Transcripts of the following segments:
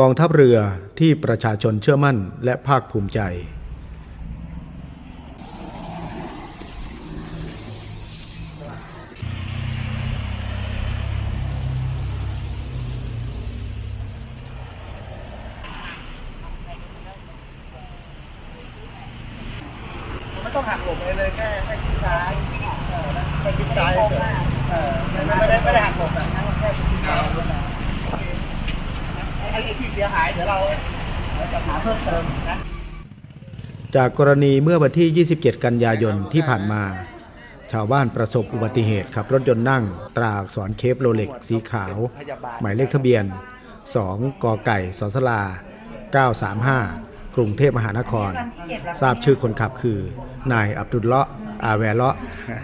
กองทัพเรือที่ประชาชนเชื่อมั่นและภาคภูมิใจ ไม่ต้องหักหลบเลยเลยแค่แค่ชิดซ้ายเออนะแค่ชิดซ้ายเฉยเออไม่ไม่ได้ไม่ได้หักหลบอะแค่ชิดซ้ายเท่านั้นโอเค ไอ้ที่เสียหายเดี๋ยวเราเดี๋ยวจะหาเพิ่มเติมนะจากกรณีเมื่อวันที่ 27 กันยายนที่ผ่านมา ชาวบ้านประสบอุบัติเหตุขับรถยนต์นั่ง ตราอักษรเคปโรเล็กสีขาว หมายเลขทะเบียน 2กไก่สสลา 935 กรุงเทพมหานคร ทราบชื่อคนขับคือ นายอับดุลเลาะอาแวเลาะ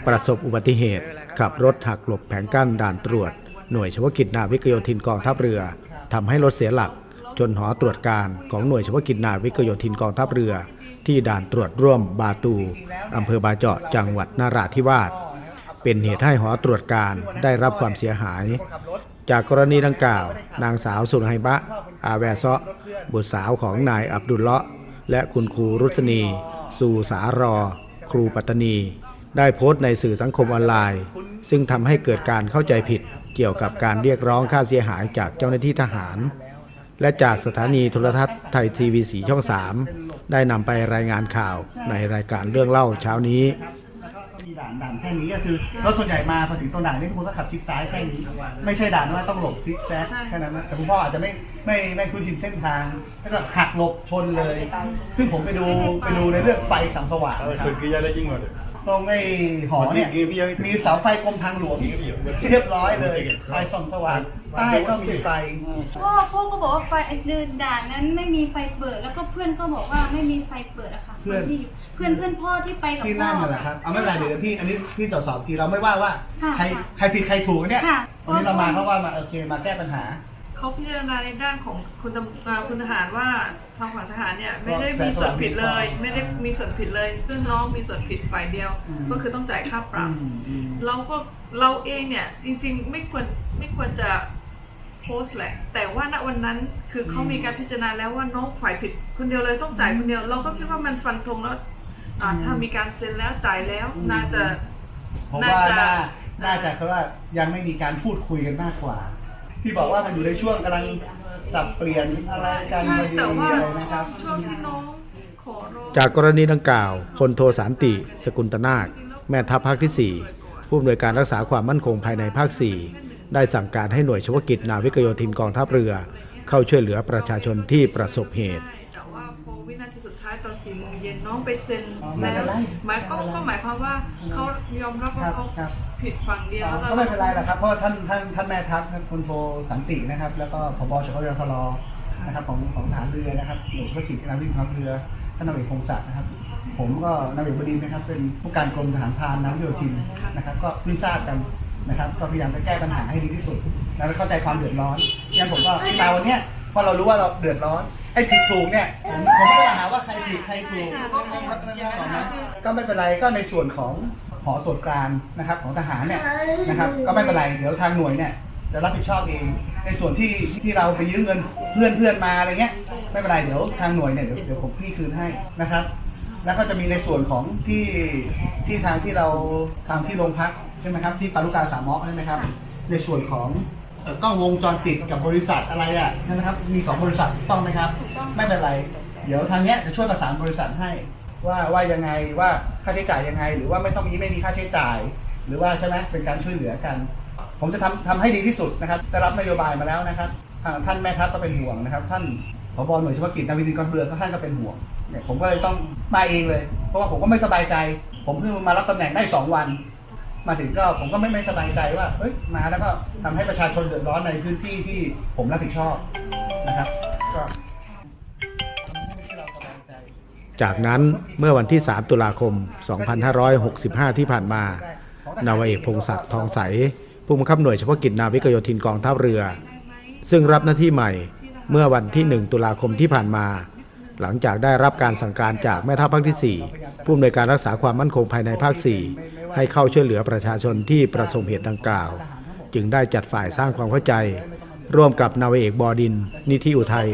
ประสบอุบัติเหตุ ขับรถหักหลบแผงกั้นด่านตรวจ หน่วยเฉพาะกิจนาวิกโยธินกองทัพเรือ ทำให้รถเสียหลัก จนหอตรวจการของหน่วยเฉพาะกิจนาวิกโยธินกองทัพเรือ ที่ด่านตรวจร่วมบาตูอำเภอบาเจาะจังหวัดนาราธิวาสเป็นเหตุให้หอตรวจการได้รับความเสียหาย จากกรณีดังกล่าว นางสาวสุนไฮบะ อาแวซะบุตรสาวของนายอับดุลเลาะและคุณครูรุษณี สู่สารอ ครูปัตตานี ได้โพสต์ในสื่อสังคมออนไลน์ ซึ่งทำให้เกิดการเข้าใจผิด เกี่ยวกับการเรียกร้องค่าเสียหายจากเจ้าหน้าที่ทหาร และจากสถานีโทรทัศน์ไทยทีวีสีช่อง 3 ได้นำไปรายงานข่าวในรายการเรื่องเล่าเช้านี้มีด่านด่านแค่นี้ก็คือรถส่วนใหญ่มาพอถึงตรงด่านนี่ทุกคนต้องขับชิดซ้ายแค่นี้ ไม่ใช่ด่านว่าต้องหลบซิกแซกแค่นั้นนะแต่คุณพ่ออาจจะไม่ไม่ไม่คุ้นชินเส้นทาง แล้วก็หักหลบชนเลย ซึ่งผมไปดูไปดูในเรื่องไฟสังสว่างนะครับสึกยาได้ยิ่งกว่า ตรงไอ้หอเนี่ยมีเสาไฟกรมทางหลวงเรียบร้อยเลยไฟส่องสว่างใต้ก็มีไฟพ่อพ่อก็บอกว่าไฟเดินด่านนั้นไม่มีไฟเปิด แล้วก็เพื่อนก็บอกว่าไม่มีไฟเปิดอะค่ะเพื่อนที่เพื่อนเพื่อนพ่อที่ไปกับที่พ่อนั่นน่ะแหละครับเอาไม่เป็นไรเดี๋ยวพี่อันนี้พี่ตรวจสอบทีเราไม่ว่าว่าค่ะใครใครผิดใครถูกเนี่ยค่ะวันนี้เรามาเขาว่ามาโอเคมาแก้ปัญหา เขาพิจารณาในด้านของคุณตำอ่าคุณทหารว่าทางฝั่งทหารเนี่ยไม่ได้มีส่วนผิดเลย ไม่ได้มีส่วนผิดเลย ซึ่งน้องมีส่วนผิดฝ่ายเดียว อืม ก็คือต้องจ่ายค่าปรับอืมอืม เราก็เราเองเนี่ยจริงๆไม่ควรไม่ควรจะโพสต์แหละ แต่ว่าณวันนั้นคือเขามีการพิจารณาแล้วว่าน้องฝ่ายผิดคนเดียวเลยต้องจ่ายคนเดียว เราก็คิดว่ามันฟันธงแล้วอ่าถ้ามีการเซ็นแล้วจ่ายแล้วน่าจะ ผมว่าน่าจะน่าน่าจะเขาว่ายังไม่มีการพูดคุยกันมากกว่า ที่บอกว่ามันอยู่ในช่วงกำลังสับเปลี่ยนอะไรกันใช่พอดีแต่ว่าอะไรนะครับ ช่วงที่น้องขอร้อง จากกรณีดังกล่าวพลโทสารติ สกุลตนาค แม่ทัพภาคที่ 4 ผู้อำนวยการรักษาความมั่นคงภายในภาค 4 ได้สั่งการให้หน่วยเฉพาะกิจนาวิกโยธินกองทัพเรือ เข้าช่วยเหลือประชาชนที่ประสบเหตุ ไปเซ็นอ๋อไม่แล้เป็วนไรหมายก็ก็หมายความว่าเขายอมรับว่าครับเขาครับผิดฝั่งเดียวอ๋อแล้วก็ไม่เป็นไรหรอกครับเพราะว่าท่านท่านท่านแม่ทัพท่านพลโทสันตินะครับ แล้วก็พบชกยทรนะครับของของทหารเรือนะครับหน่วยเฉพาะกิจการวิ่งทัพเรือท่านนาวเอกพงศักดิ์นะครับ ผมก็นาวเอกบดินทร์นะครับ เป็นผู้การกรมทหารพรานน้ำโยธินนะครับ ก็เพิ่งทราบกันนะครับ ก็พยายามจะแก้ปัญหาให้ดีที่สุด แล้วเข้าใจความเดือดร้อนงั้นผมก็มาวันเนี้ยพอเรารู้ว่าเราเดือดร้อน ไอ้ผิดถูกเนี่ยผมผมไม่ได้มาหาว่าใครผิดใครถูกก็ไม่เป็นไรก็ในส่วนของหอตรวจการนะครับ ของทหารเนี่ยนะครับ ก็ไม่เป็นไรเดี๋ยวทางหน่วยเนี่ยจะรับผิดชอบเอง ในส่วนที่ที่เราไปยืมเงินเพื่อนเพื่อนมาอะไรเงี้ยไม่เป็นไรเดี๋ยวทางหน่วยเนี่ยเดี๋ยวเดี๋ยวผมพี่คืนให้นะครับ แล้วก็จะมีในส่วนของที่ที่ทางที่เราทำที่โรงพักใช่ไหมครับที่ปารุกาสามเมาะใช่ไหมครับ ในส่วนของเอ่อ กล้องวงจรปิดกับบริษัทอะไรอะใช่ไหมครับ มีสองบริษัทถูกต้องไหมครับไม่เป็นไร เดี๋ยวทางเนี้ยจะช่วยประสานบริษัทให้ ว่าว่ายังไงว่าค่าใช้จ่ายยังไง หรือว่าไม่ต้องมีไม่มีค่าใช้จ่าย หรือว่าใช่ไหมเป็นการช่วยเหลือกัน ผมจะทำทำให้ดีที่สุดนะครับได้รับนโยบายมาแล้วนะครับทางท่านแม่ทัพก็เป็นห่วงนะครับ ท่านผบหน่วยเฉพาะกิจนาวิกกองทัพเรือก็ท่านก็เป็นห่วงเนี่ยผมก็เลยต้องมาเองเลย เพราะว่าผมก็ไม่สบายใจ ผมเพิ่งมารับตำแหน่งได้สองวัน มาถึงก็ผมก็ไม่ไม่สบายใจว่าเอ้ยมาแล้วก็ทำให้ประชาชนเดือดร้อนในพื้นที่ที่ผมรับผิดชอบนะครับ ก็ทำให้เราสบายใจจากนั้นเมื่อวันที่ 3 ตุลาคม 2565 ที่ผ่านมา นาวาเอกพงศักดิ์ทองใส ผู้บังคับหน่วยเฉพาะกิจนาวิกโยธินกองทัพเรือ ซึ่งรับหน้าที่ใหม่เมื่อวันที่ 1 ตุลาคมที่ผ่านมา หลังจากได้รับการสั่งการจากแม่ทัพภาคที่ 4 ผู้อำนวยการรักษาความมั่นคงภายในภาค 4 ให้เข้าช่วยเหลือประชาชนที่ประสบเหตุดังกล่าว จึงได้จัดฝ่ายสร้างความเข้าใจ ร่วมกับนาวเอกบอดิน นิธิอุทัย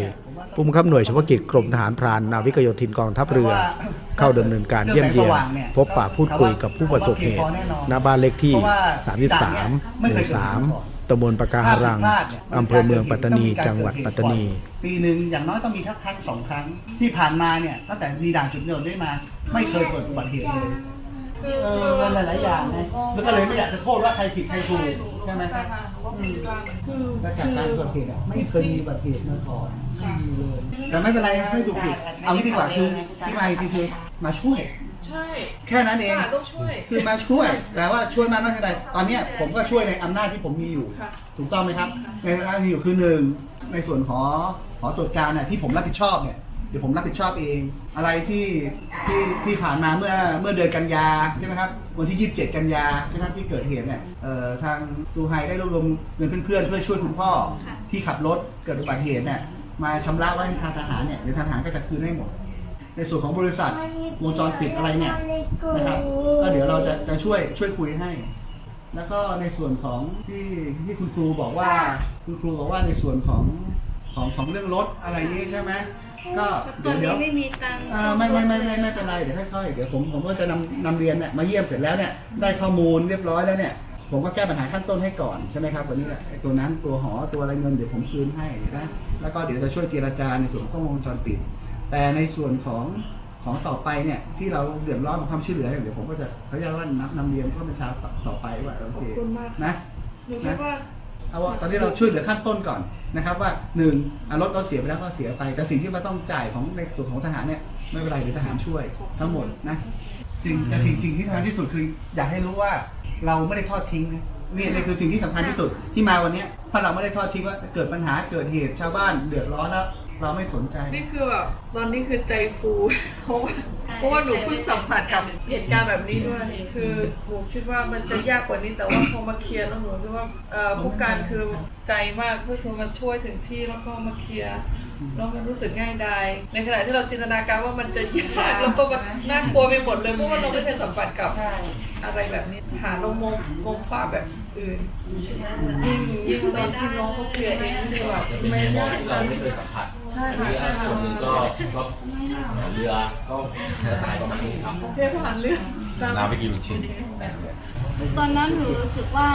ผู้บังคับหน่วยเฉพาะกิจกรมทหารพรานนาวิกโยธินกองทัพเรือ เข้าดำเนินการเยี่ยมเยียน พบปะพูดคุยกับผู้ประสบเหตุณบ้านเลขที่ 33หมู่3 ตำบลปะการัง อำเภอเมืองปัตตานี จังหวัดปัตตานี ปีหนึ่งอย่างน้อยต้องมีทักครั้งสองครั้งที่ผ่านมาเนี่ยตั้งแต่มีด่านจุดเดินได้มา ไม่เคยเกิดอุบัติเหตุเลยเออมันหลายๆอย่างนะแล้วก็เลยไม่อยากจะโทษว่าใครผิดใครถูกใช่ไหมครับอืมแล้วจากการเกิดเหตุอะไม่เคยมีอุบัติเหตุมาก่อนไม่มีเลยแต่ไม่เป็นไรไม่ถูกผิดเอางี้ดีกว่าคือที่มาจริงๆคือมาช่วย ใช่แค่นั้นเอง ค่ะต้องช่วย คือมาช่วย แต่ว่าช่วยมากน้อยเท่าไหร่ตอนเนี้ยผมก็ช่วยในอำนาจที่ผมมีอยู่ ค่ะถูกต้องไหมครับในอำนาจที่มีอยู่คือหนึ่งในส่วนของหอตรวจการน่ะที่ผมรับผิดชอบเนี่ยเดี๋ยวผมรับผิดชอบเอง อะไรที่ที่ที่ผ่านมาเมื่อเมื่อเดือนกันยาใช่ไหมครับวันที่ 27 กันยาใช่ไหมที่เกิดเหตุเนี่ยเอ่อทางซูไฮได้รวบรวมเงินเพื่อนๆเพื่อช่วยคุณพ่อที่ขับรถเกิดอุบัติเหตุเนี่ยมาชำระไว้ทางทหารเนี่ยเดี๋ยวทางทหารก็จะคืนให้หมด ในส่วนของบริษัท วงจรปิดอะไรเนี่ยนะครับก็เดี๋ยวเราจะจะช่วยช่วยคุยให้ แล้วก็ในส่วนของที่ที่คุณครูบอกว่าคุณครูบอกว่าในส่วนของของของเรื่องรถอะไรนี้ใช่ไหมก็ตอเดี๋ยนวเดี๋ยวนี้ไม่มีตังค์อ่าไม่ไม่ไม่ไม่ไม่เป็นไรเดี๋ยวค่อยๆเดี๋ยวผมผมก็จะนำนำเรียนเนี่ยมาเยี่ยมเสร็จแล้วเนี่ยได้ข้อมูลเรียบร้อยแล้วเนี่ยผมก็แก้ปัญหาขั้นต้นให้ก่อนใช่ไหมครับวันนี้แหละไอ้ตัวนั้นตัวหอตัวอะไรเงินเดี๋ยวผมคืนให้นะแล้วก็เดี๋ยวจะช่วยเจรจาในส่วนของกล้องวงจรปิด แต่ในส่วนของ ของต่อไปเนี่ยที่เราเดือดร้อนของความช่วยเหลือเนี่ยเดี๋ยวผมก็จะเขาเรียกว่านำนำเรียนข้อบัญชาต่อไปว่าโอขอบเคคุณมากนะ หนูคิดว่า เอาว่าตอนนี้เราช่วยเหลือขั้นต้นก่อนนะครับว่าหนึ่งอะรถเราเสียไปแล้วก็เสียไป แต่สิ่งที่มาต้องจ่ายของในส่วนของทหารเนี่ยไม่เป็นไรเดี๋ยวทหารช่วยทั้งหมดนะสิ่งแต่สิ่งสิ่งที่สำคัญที่สุดคือ อยากให้รู้ว่าเราไม่ได้ทอดทิ้งนะนี่นี่คือสิ่งที่สำคัญที่สุดที่มาวันเนี้ยเพราะเราไม่ได้ทอดทิ้งว่าเกิดปัญหาเกิดเหตุชาวบ้านเดือดร้อนแล้ว เราไม่สนใจ นี่คือแบบตอนนี้คือใจฟูเพราะว่าเพราะว่าหนูเพิ่งสัมผัสกับเหตุการณ์แบบนี้ด้วยคือหนูคิดว่ามันจะยากกว่านี้แต่ว่าพอมาเคลียร์แล้วหนูคิดว่าเอ่อผู้การคือใจมากก็คือมาช่วยถึงที่แล้วก็มาเคลียร์แล้วมันรู้สึกง่ายดายในขณะที่เราจินตนาการว่ามันจะยากแล้วก็แบบน่ากลัวไปหมดเลยเพราะว่าเราไม่เคยสัมผัสกับอะไรแบบนี้หาเรามองมองภาพแบบอื่นยิ่งยิ่งตอนที่น้องเขาเคลียร์เองนี่แบบไม่ยากเราไม่เคยสัมผัสใช่อันค่ะนี้ใช่ส่วนหนึ่งค่ะก็ก็เรือก็จะตายประมาณนี้ครับเรียกทหารเรือน้ำไปกินชิ้น ตอนนั้นหนูรู้สึกว่า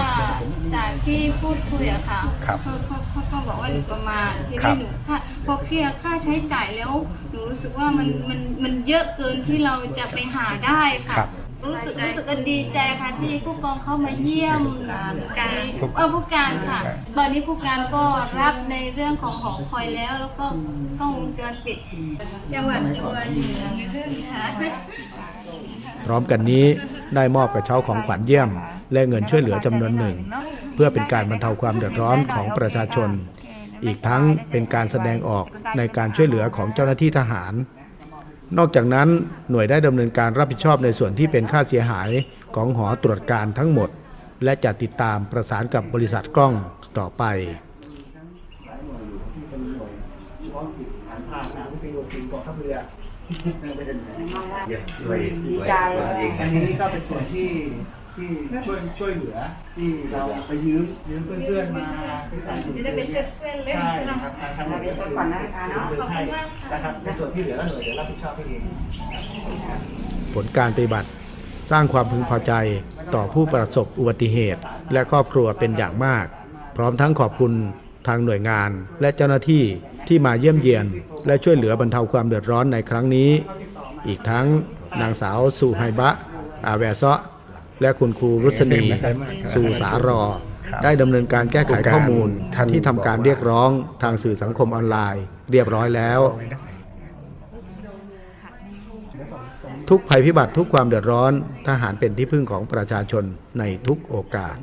จากที่พูดคุยอะค่ะครับเขาเขาเขาก็บอกว่าหนูประมาณที่ครัได้บ หนูค่าพอเคลียร์ค่าใช้จ่ายแล้วหนูรู้สึกว่ามันมันมันเยอะเกินที่เราจะไปหาได้ค่ะ รู้สึกรู้สึกดีใจค่ะที่ผู้กองเข้ามาเยี่ยมการเออผู้การค่ะตอนนี้ผู้การก็รับในเรื่องของหอคอยแล้ว แล้วก็กล้องวงจรปิดจังหวัดจังหวัดอยู่ในเรื่องค่ะ พร้อมกันนี้ ได้มอบกระเช้าของขวัญเยี่ยม และเงินช่วยเหลือจำนวนหนึ่ง เพื่อเป็นการบรรเทาความเดือดร้อนของประชาชน อีกทั้งเป็นการแสดงออกในการช่วยเหลือของเจ้าหน้าที่ทหาร นอกจากนั้นหน่วยได้ดำเนินการรับผิดชอบในส่วนที่เป็นค่าเสียหายของหอตรวจการทั้งหมด และจะติดตามประสานกับบริษัทกล้องต่อไป ที่เป็นหน่วยเฉพาะกิจฐานผ่านทางวิทยุทีมกองทัพเรือไม่ได้ไหนดีใจอันนี้ก็เป็นส่วนที่ที่ช่วยช่วยเหลือ ที่เราไปยืมยืมเพื่อนๆมาที่ต่างจุดจะได้เป็นเพื่อนเพื่อนเล่นใช่ครับทางทางหน่วยก็คือก่อนนะคะเนาะยืมให้นะครับในส่วนที่เหลือก็หน่วยเดี๋ยวรับผิดชอบให้เองผลการปฏิบัติสร้างความพึงพอใจต่อผู้ประสบอุบัติเหตุ และครอบครัวเป็นอย่างมาก พร้อมทั้งขอบคุณทางหน่วยงานและเจ้าหน้าที่ ที่มาเยี่ยมเยียน และช่วยเหลือบรรเทาความเดือดร้อนในครั้งนี้ อีกทั้งนางสาวสุไฮบะ อาแวเซาะและคุณครูรุษณีสุสารอ ได้ดำเนินการแก้ไขข้อมูลที่ทำการเรียกร้องทางสื่อสังคมออนไลน์ เรียบร้อยแล้ว ทุกภัยพิบัติทุกความเดือดร้อนทหารเป็นที่พึ่งของประชาชนในทุกโอกาส